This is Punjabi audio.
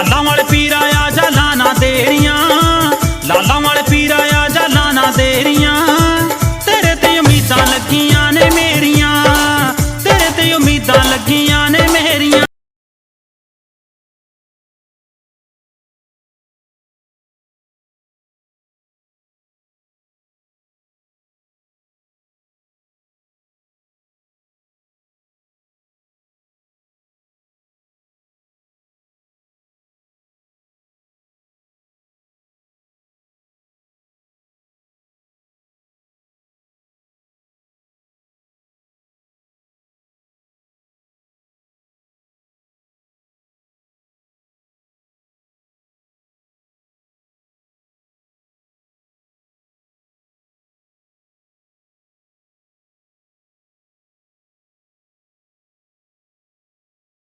ਲਾਲਾਂ ਵਾਲੇ ਪੀਰਾ ਆ ਜਾ ਲਾਣਾ ਤੇਰੀਆਂ ਲਾਲਾਂ ਵਾਲੇ ਪੀਰਾ ਆ ਜਾ ਲਾਣਾ ਤੇਰੀਆਂ ਤੇਰੇ ਤੇ ਉਮੀਦਾਂ ਲੱਗੀਆਂ ਨੇ ਮੇਰੀਆਂ, ਤੇਰੇ ਤੇ ਉਮੀਦਾਂ ਲੱਗੀਆਂ